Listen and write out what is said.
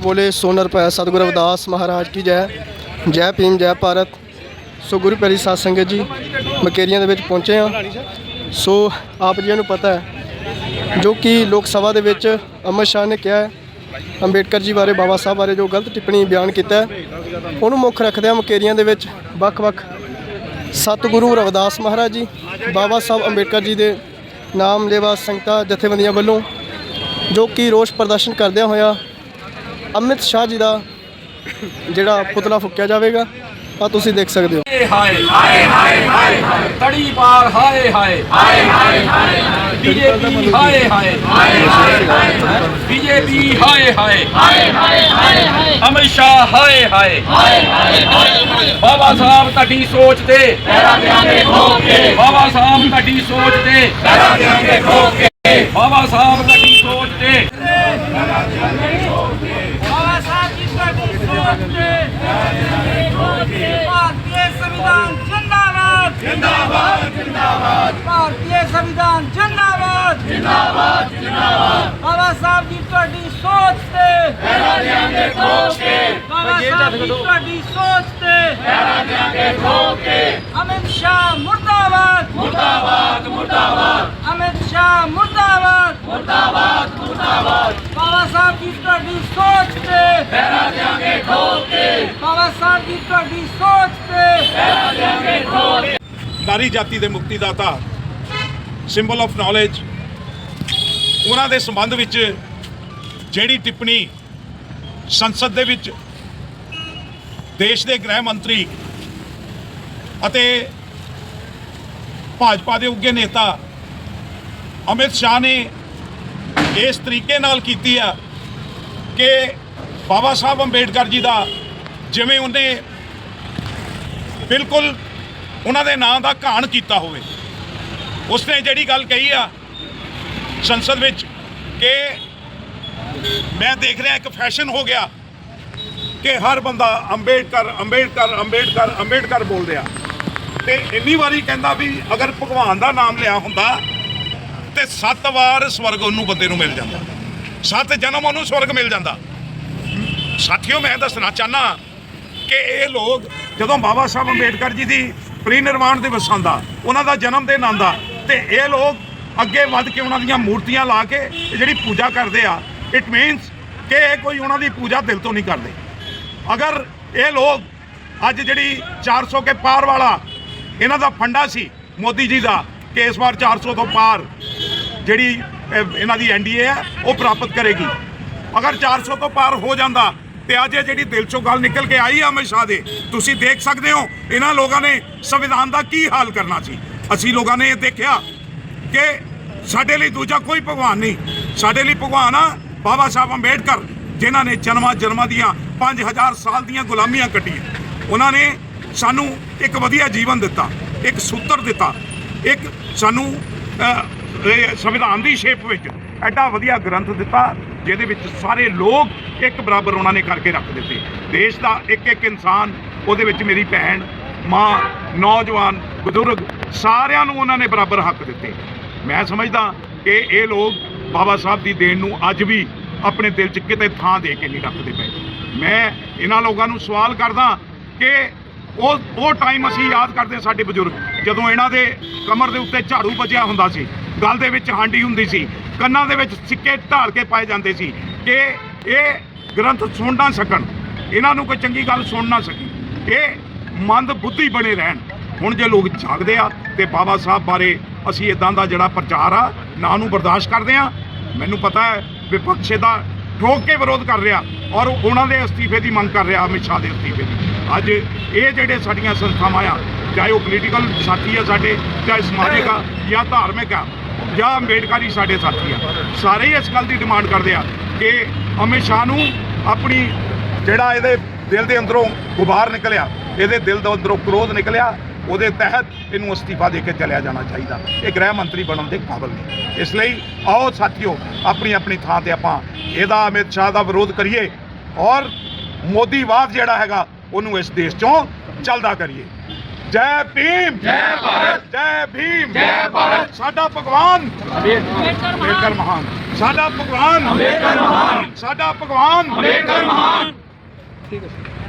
ਬੋਲੇ ਸੋਨਰ ਪੈ ਸਤਿਗੁਰੂ ਰਵਿਦਾਸ ਮਹਾਰਾਜ ਕੀ ਜੈ। ਜੈ ਭੀਮ, ਜੈ ਭਾਰਤ। ਸੋ ਗੁਰੂ ਪਿਆਰੀ ਸਾਧ ਸੰਗਤ ਜੀ, ਮਕੇਰੀਆਂ ਦੇ ਵਿੱਚ ਪਹੁੰਚੇ ਆ ਸੋ ਆਪ ਜੀ ਨੂੰ ਪਤਾ ਹੈ, ਜੋ ਕਿ ਲੋਕ ਸਭਾ ਦੇ ਵਿੱਚ ਅਮਰ ਸ਼ਾਹ ਨੇ ਕਿਹਾ ਅੰਬੇਡਕਰ ਜੀ ਬਾਰੇ, ਬਾਬਾ ਸਾਹਿਬ ਬਾਰੇ ਜੋ ਗਲਤ ਟਿੱਪਣੀ ਬਿਆਨ ਕੀਤਾ ਉਹਨੂੰ ਮੁੱਖ ਰੱਖਦਿਆਂ ਮਕੇਰੀਆਂ ਦੇ ਵਿੱਚ ਵੱਖ-ਵੱਖ ਸਤਿਗੁਰੂ ਰਵਿਦਾਸ ਮਹਾਰਾਜ ਜੀ, ਬਾਬਾ ਸਾਹਿਬ ਅੰਬੇਡਕਰ ਜੀ ਦੇ ਨਾਮ ਲੇਵਾ ਸੰਗਤਾਂ ਜਥੇਬੰਦੀਆਂ ਵੱਲੋਂ ਜੋ ਕਿ ਰੋਸ ਪ੍ਰਦਰਸ਼ਨ ਕਰਦਿਆਂ ਹੋਇਆ ਅਮਿਤ ਸ਼ਾਹ ਜੀ ਦਾ ਜਿਹੜਾ ਪੁਤਲਾ ਫੁੱਕਿਆ ਜਾਵੇਗਾ ਆ ਤੁਸੀਂ ਦੇਖ ਸਕਦੇ ਹੋ ਹਾਏ ਹਾਏ ਹਾਏ ਹਾਏ ਹਾਏ ਤੜੀ ਪਾਰ ਹਾਏ ਹਾਏ ਹਾਏ ਹਾਏ ਹਾਏ ਬੀਜੇਪੀ ਹਾਏ ਹਾਏ ਹਾਏ ਹਾਏ ਬੀਜੇਪੀ ਹਾਏ ਹਾਏ ਹਾਏ ਹਾਏ ਹਾਏ ਅਮਿਤ ਸ਼ਾਹ ਹਾਏ ਹਾਏ ਹਾਏ ਹਾਏ ਬਾਬਾ ਸਾਹਿਬ ਤੁਹਾਡੀ ਸੋਚ ਤੇ ਪੈਰਾ ਦੇਾਂਗੇ ਠੋਕ ਕੇ ਬਾਬਾ ਸਾਹਿਬ ਤੁਹਾਡੀ ਸੋਚ ਤੇ ਪੈਰਾ ਦੇਾਂਗੇ ਠੋਕ ਕੇ ਬਾਬਾ ਸਾਹਿਬ ਸੋਚ ਤੇ ਤੁਹਾਡੀ ਸੋਚ ਤੇ ਭਾਰਤੀ ਸੰਵਿਧਾਨ ਜਿੰਦਾਬਾਦ ਜਿੰਦਾਬਾਦ ਜਿੰਦਾਬਾਦ ਭਾਰਤੀ ਸੰਵਿਧਾਨ ਜਿੰਦਾਬਾਦ ਜਿੰਦਾਬਾਦ ਜਿੰਦਾਬਾਦ ਬਾਬਾ ਸਾਹਿਬ ਜੀ ਤੁਹਾਡੀ ਸੋਚ ਤੇ ਪਹਿਰਾ ਦੇਾਂਗੇ ਠੋਕ ਕੇ ਬਾਬਾ ਸਾਹਿਬ ਜੀ ਤੁਹਾਡੀ ਸੋਚ ਤੇ ਪਹਿਰਾ ਦੇਾਂਗੇ ਠੋਕ ਕੇ ਅਮਿਤ ਸ਼ਾਹ ਮੁਰਦਾਬਾਦ ਮੁਰਦਾਬਾਦ ਮੁਰਦਾਬਾਦ। ਅਮਿਤ ਸ਼ਾਹ ਮੁਰਦਾਬਾਦ। ਮੁਰਦਾਬਾਦ ਮੁਰਦਾਬਾਦ। ਬਾਬਾ ਸਾਹਿਬ ਜੀ ਤੁਹਾਡੀ ਸੋਚ ਤੇ। ਪਹਿਰਾ ਦੇਾਂਗੇ ਠੋਕ ਕੇ। ਬਾਬਾ ਸਾਹਿਬ ਜੀ ਤੁਹਾਡੀ ਸੋਚ ਤੇ। ਨਾਰੀ ਜਾਤੀ ਦੇ ਮੁਕਤੀ ਦਾਤਾ ਸਿੰਬਲ ਆਫ ਨੌਲੇਜ ਉਹਨਾਂ ਦੇ ਸੰਬੰਧ ਵਿੱਚ ਜਿਹੜੀ ਟਿੱਪਣੀ ਸੰਸਦ ਦੇ ਵਿੱਚ ਦੇਸ਼ ਦੇ ਗ੍ਰਹਿ ਮੰਤਰੀ ਅਤੇ ਭਾਜਪਾ ਦੇ ਉੱਗੇ ਨੇਤਾ ਅਮਿਤ ਸ਼ਾਹ ਨੇ ਇਸ ਤਰੀਕੇ ਨਾਲ ਕੀਤੀ ਆ ਕਿ ਬਾਬਾ ਸਾਹਿਬ ਅੰਬੇਡਕਰ ਜੀ ਦਾ ਜਿਵੇਂ ਉਹਨੇ ਬਿਲਕੁਲ ਉਹਨਾਂ ਦੇ ਨਾਂ ਦਾ ਘਾਣ ਕੀਤਾ ਹੋਵੇ। ਉਸਨੇ ਜਿਹੜੀ ਗੱਲ ਕਹੀ ਆ ਸੰਸਦ ਵਿੱਚ ਕਿ ਮੈਂ ਦੇਖ ਰਿਹਾ ਇੱਕ ਫੈਸ਼ਨ ਹੋ ਗਿਆ ਕਿ ਹਰ ਬੰਦਾ ਅੰਬੇਡਕਰ ਅੰਬੇਡਕਰ ਅੰਬੇਡਕਰ ਅੰਬੇਡਕਰ ਬੋਲ ਰਿਹਾ ਤੇ ਇੰਨੀ ਵਾਰੀ ਕਹਿੰਦਾ ਵੀ ਅਗਰ ਭਗਵਾਨ ਦਾ ਨਾਮ ਲਿਆ ਹੁੰਦਾ ਤੇ ਸੱਤ ਵਾਰ ਸਵਰਗ ਉਹਨੂੰ ਬੰਦੇ ਨੂੰ ਮਿਲ ਜਾਂਦਾ। ਸੱਤ ਜਨਮ ਉਹਨੂੰ ਸਵਰਗ ਮਿਲ ਜਾਂਦਾ। ਸਾਥੀਓ, ਮੈਂ ਦੱਸਣਾ ਚਾਹਨਾ ਕਿ ਇਹ ਲੋਕ ਜਦੋਂ ਬਾਬਾ ਸਾਹਿਬ ਅੰਬੇਡਕਰ ਜੀ ਦੀ ਪ੍ਰੀ ਪ੍ਰੀਨਿਰਵਾਣ ਦਿਵਸ ਆਉਂਦਾ, ਉਹਨਾਂ ਦਾ ਜਨਮ ਦਿਨ ਆਉਂਦਾ, ਤੇ ਇਹ ਲੋਕ ਅੱਗੇ ਵੱਧ ਕੇ ਉਹਨਾਂ ਦੀਆਂ ਮੂਰਤੀਆਂ ਲਾ ਕੇ ਇਹ ਜਿਹੜੀ ਪੂਜਾ ਕਰਦੇ ਆ ਇਟ ਮੀਨਸ ਕਿ ਇਹ ਕੋਈ ਉਹਨਾਂ ਦੀ ਪੂਜਾ ਦਿਲ ਤੋਂ ਨਹੀਂ ਕਰਦੇ। ਅਗਰ ਇਹ ਲੋਕ ਅੱਜ ਜਿਹੜੀ 400 ਕੇ ਪਾਰ ਵਾਲਾ ਇਹਨਾਂ ਦਾ ਫੰਡਾ ਸੀ, ਮੋਦੀ ਜੀ ਦਾ, ਕਿ ਇਸ ਵਾਰ 400 ਤੋਂ ਪਾਰ ਜਿਹੜੀ ਇਹਨਾਂ ਦੀ ਐਨਡੀਏ ਹੈ ਉਹ ਪ੍ਰਾਪਤ ਕਰੇਗੀ। ਅਗਰ 400 ਤੋਂ ਪਾਰ ਹੋ ਜਾਂਦਾ, ਤੇ ਅੱਜ ਇਹ ਜਿਹੜੀ ਦਿਲ ਚੋਂ ਗੱਲ ਨਿਕਲ ਕੇ ਆਈ ਆ ਅਮਿਤ ਸ਼ਾਹ ਦੇ, ਤੁਸੀਂ ਦੇਖ ਸਕਦੇ ਹੋ, ਇਹਨਾਂ ਲੋਕਾਂ ਨੇ ਸੰਵਿਧਾਨ ਦਾ ਕੀ ਹਾਲ ਕਰਨਾ ਸੀ। ਅਸੀਂ ਲੋਕਾਂ ਨੇ ਇਹ ਦੇਖਿਆ ਕਿ ਸਾਡੇ ਲਈ ਦੂਜਾ ਕੋਈ ਭਗਵਾਨ ਨਹੀਂ। ਸਾਡੇ ਲਈ ਭਗਵਾਨ ਆ ਬਾਬਾ ਸਾਹਿਬ ਅੰਬੇਡਕਰ, ਜਿਨ੍ਹਾਂ ਨੇ ਜਨਮਾਂ ਜਨਮਾਂ ਦੀਆਂ 5000 ਸਾਲ ਦੀਆਂ ਗੁਲਾਮੀਆਂ ਕੱਟੀਆਂ। ਉਹਨਾਂ ਨੇ ਸਾਨੂੰ ਇੱਕ ਵਧੀਆ ਜੀਵਨ ਦਿੱਤਾ, ਇੱਕ ਸੂਤਰ ਦਿੱਤਾ, ਇੱਕ ਸਾਨੂੰ ਸੰਵਿਧਾਨ ਦੀ ਸ਼ੇਪ ਵਿੱਚ ਐਡਾ ਵਧੀਆ ਗ੍ਰੰਥ ਦਿੱਤਾ, ਜਿਹਦੇ ਵਿੱਚ ਸਾਰੇ ਲੋਕ ਇੱਕ ਬਰਾਬਰ ਉਹਨਾਂ ਨੇ ਕਰਕੇ ਰੱਖ ਦਿੱਤੇ। ਦੇਸ਼ ਦਾ ਇੱਕ ਇੱਕ ਇਨਸਾਨ, ਉਹਦੇ ਵਿੱਚ ਮੇਰੀ ਭੈਣ, ਮਾਂ, ਨੌਜਵਾਨ, ਬਜ਼ੁਰਗ, ਸਾਰਿਆਂ ਨੂੰ ਉਹਨਾਂ ਨੇ ਬਰਾਬਰ ਹੱਕ ਦਿੱਤੇ। ਮੈਂ ਸਮਝਦਾ ਕਿ ਇਹ ਲੋਕ ਬਾਬਾ ਸਾਹਿਬ ਦੀ ਦੇਣ ਨੂੰ ਅੱਜ ਵੀ ਆਪਣੇ ਦਿਲ 'ਚ ਕਿਤੇ ਥਾਂ ਦੇ ਕੇ ਨਹੀਂ ਰੱਖਦੇ ਪਏ। ਮੈਂ ਇਹਨਾਂ ਲੋਕਾਂ ਨੂੰ ਸਵਾਲ ਕਰਦਾ ਕਿ ਉਹ ਉਹ ਟਾਈਮ ਅਸੀਂ ਯਾਦ ਕਰਦੇ ਹਾਂ ਸਾਡੇ ਬਜ਼ੁਰਗ, ਜਦੋਂ ਇਹਨਾਂ ਦੇ ਕਮਰ ਦੇ ਉੱਤੇ ਝਾੜੂ ਵੱਜਿਆ ਹੁੰਦਾ ਸੀ। ਗਲ ਦੇ ਵਿੱਚ ਹਾਂਡੀ ਹੁੰਦੀ ਸੀ। ਕੰਨਾਂ ਦੇ ਵਿੱਚ ਸਿੱਕੇ ਢਾਲ ਕੇ ਪਾਏ ਜਾਂਦੇ ਸੀ ਕਿ ਇਹ ਗ੍ਰੰਥ ਸੁਣ ਨਾ ਸਕਣ। ਇਹਨਾਂ ਨੂੰ ਕੋਈ ਚੰਗੀ ਗੱਲ ਸੁਣ ਨਾ ਸਕੇ। ਇਹ ਮੰਦ ਬੁੱਧੀ ਬਣੇ ਰਹਿਣ। ਹੁਣ ਜੇ ਲੋਕ ਜਾਗਦੇ ਆ ਤੇ ਬਾਬਾ ਸਾਹਿਬ ਬਾਰੇ ਅਸੀਂ ਇਦਾਂ ਦਾ ਜਿਹੜਾ ਪ੍ਰਚਾਰ ਆ, ਨਾ ਨੂੰ ਬਰਦਾਸ਼ਤ ਕਰਦੇ ਆ। ਮੈਨੂੰ ਪਤਾ ਹੈ ਵਿਪਕਸ਼ ਦਾ ਠੋਕ ਕੇ ਵਿਰੋਧ ਕਰ ਰਿਹਾ ਔਰ ਉਹਨਾਂ ਦੇ ਅਸਤੀਫੇ ਦੀ ਮੰਗ ਕਰ ਰਿਹਾ ਅਮਿਤ ਸ਼ਾਹ ਦੇ ਅਸਤੀਫੇ ਦੀ। ਅੱਜ ਇਹ ਜਿਹੜੇ ਸਾਡੀਆਂ ਸੰਸਥਾਵਾਂ ਆ ਚਾਹੇ ਉਹ ਪੋਲੀਟੀਕਲ ਸਾਥੀ ਆ ਸਾਡੇ ਚਾਹੇ ਸਮਾਜਿਕ ਆ ਜਾਂ ਧਾਰਮਿਕ ਆ, ਜਾਂ ਅੰਬੇਡਕਰੀ ਸਾਡੇ ਸਾਥੀ ਆ। ਸਾਰੇ ਹੀ ਇਸ ਗੱਲ ਦੀ ਡਿਮਾਂਡ ਕਰਦੇ ਆ ਕਿ ਅਮਿਤ ਸ਼ਾਹ ਨੂੰ ਆਪਣੀ ਜਿਹੜਾ ਇਹਦੇ ਦਿਲ ਦੇ ਅੰਦਰੋਂ ਗੁਬਾਰ ਨਿਕਲਿਆ, ਇਹਦੇ ਦਿਲ ਦੇ ਅੰਦਰੋਂ ਕ੍ਰੋਧ ਨਿਕਲਿਆ, ਉਹਦੇ ਤਹਿਤ ਇਹਨੂੰ ਅਸਤੀਫਾ ਦੇ ਕੇ ਚਲਿਆ ਜਾਣਾ ਚਾਹੀਦਾ। ਇਹ ਗ੍ਰਹਿ ਮੰਤਰੀ ਬਣਨ ਦੇ ਕਾਬਲ ਨਹੀਂ ਇਸ ਲਈ ਆਓ ਸਾਥੀਓ, ਆਪਣੀ ਆਪਣੀ ਥਾਂ ਤੇ ਆਪਾਂ ਇਹਦਾ ਅਮਿਤ ਸ਼ਾਹ ਦਾ ਵਿਰੋਧ ਕਰੀਏ ਔਰ ਮੋਦੀਵਾਦ ਜਿਹੜਾ ਹੈਗਾ, ਉਹਨੂੰ ਇਸ ਦੇਸ਼ ਚੋਂ ਚੱਲਦਾ ਕਰੀਏ। ਜੈ ਭੀਮ। ਜੈ ਭਾਰਤ। ਜੈ ਭੀਮ। ਜੈ ਭਾਰਤ। ਸਾਡਾ ਭਗਵਾਨ। ਅੰਬੇਡਕਰ ਮਹਾਨ। ਸਾਡਾ ਭਗਵਾਨ। ਅੰਬੇਡਕਰ ਮਹਾਨ। ਸਾਡਾ ਭਗਵਾਨ। ਅੰਬੇਡਕਰ ਮਹਾਨ। ਠੀਕ ਹੈ